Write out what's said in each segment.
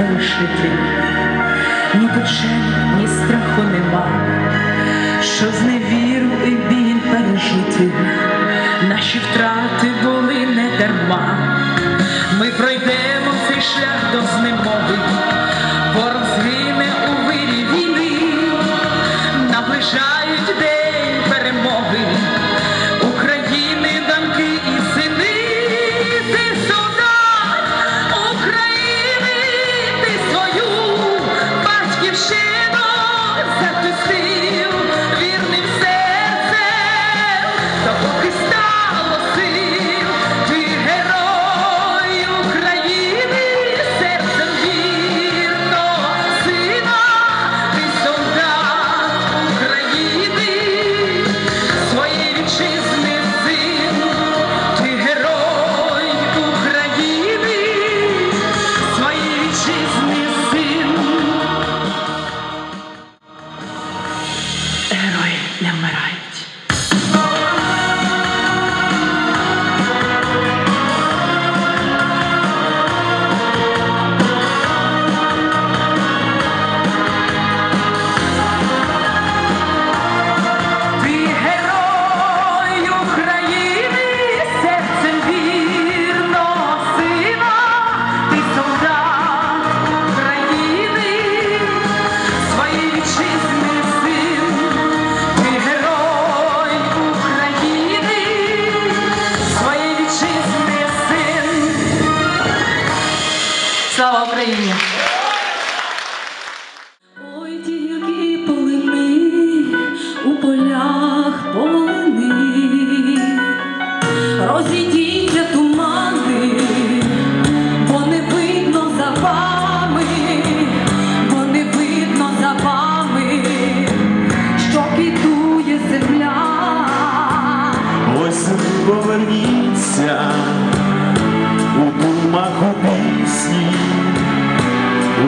залишити, ні душе, ні страху нема, що з невіру і біль пережити, наші втрати були не дарма, ми пройдемо цей шлях до зним.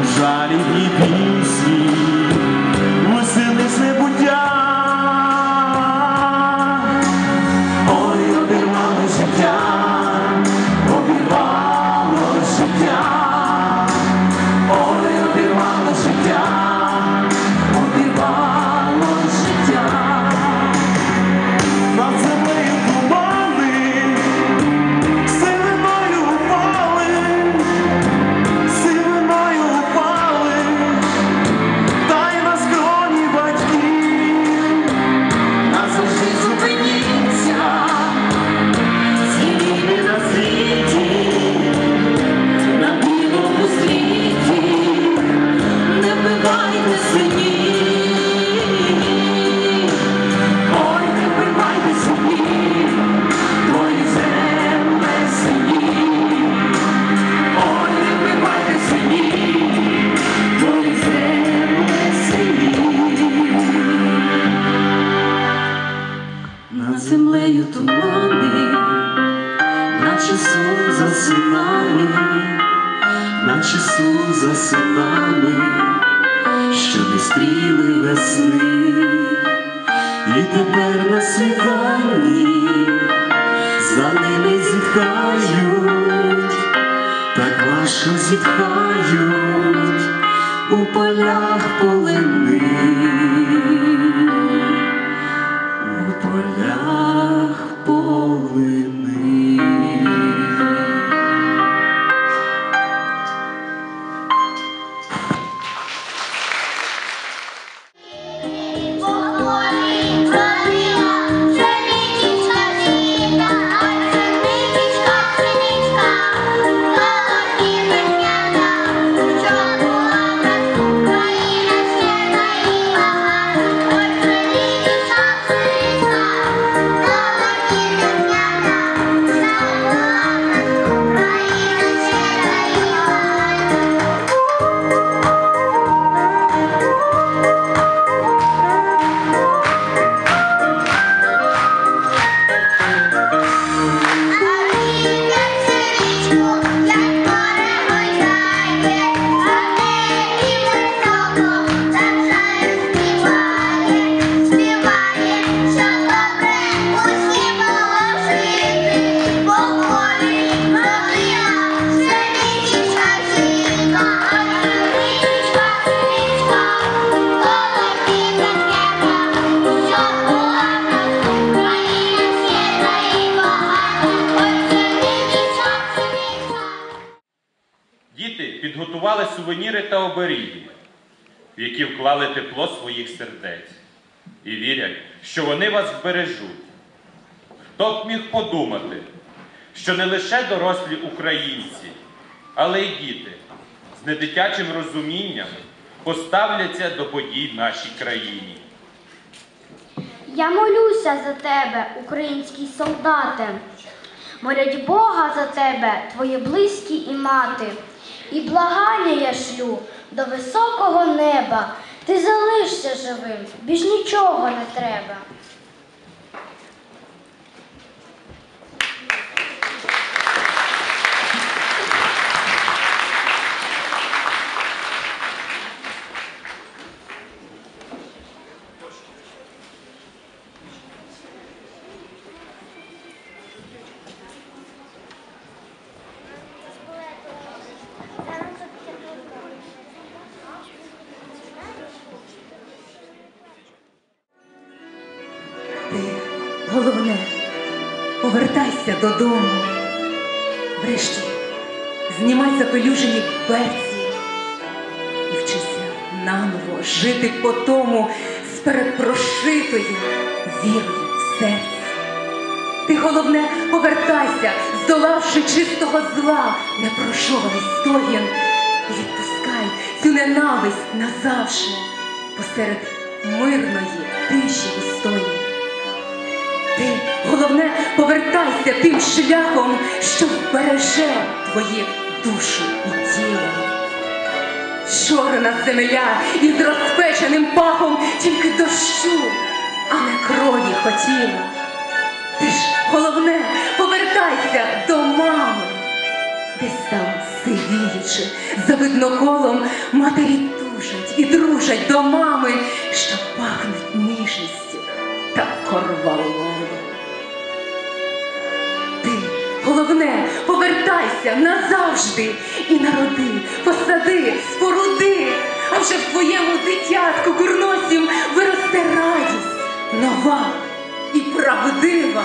usarem e сни, наче сон за снами, наче сон за снами, що не стріли весни, і тепер на світанні за ними зітхають, так важко зітхають у полях полини. Полях оберіги, в які вклали тепло своїх сердець і вірять, що вони вас вбережуть. Хто б міг подумати, що не лише дорослі українці, але й діти з недитячим розумінням поставляться до подій в нашій країні. Я молюся за тебе, український солдате. Молять Бога за тебе, твої близькі і мати. І благання я шлю до високого неба. Ти залишся живим, більш нічого не треба. Головне, повертайся додому. Врешті, знімай запелюжені берці і вчися наново жити по тому з перепрошитою вірою в серці. Ти, головне, повертайся, здолавши чистого зла, непрошований стогін, і відпускай цю ненависть назавше посеред мирної тиші головне, повертайся тим шляхом, що вбереже твої душу і тіло. Чорна земля із розпеченим пахом тільки дощу, а не крові хотіла. Ти ж, головне, повертайся до мами. Десь там сивіючи, за видноколом матері тужать і дружать до мами, що пахнуть ніжністю та корвалолом. Ти, головне, повертайся назавжди і народи, посади, споруди, а вже в твоєму дитятку курносім виросте радість нова і правдива.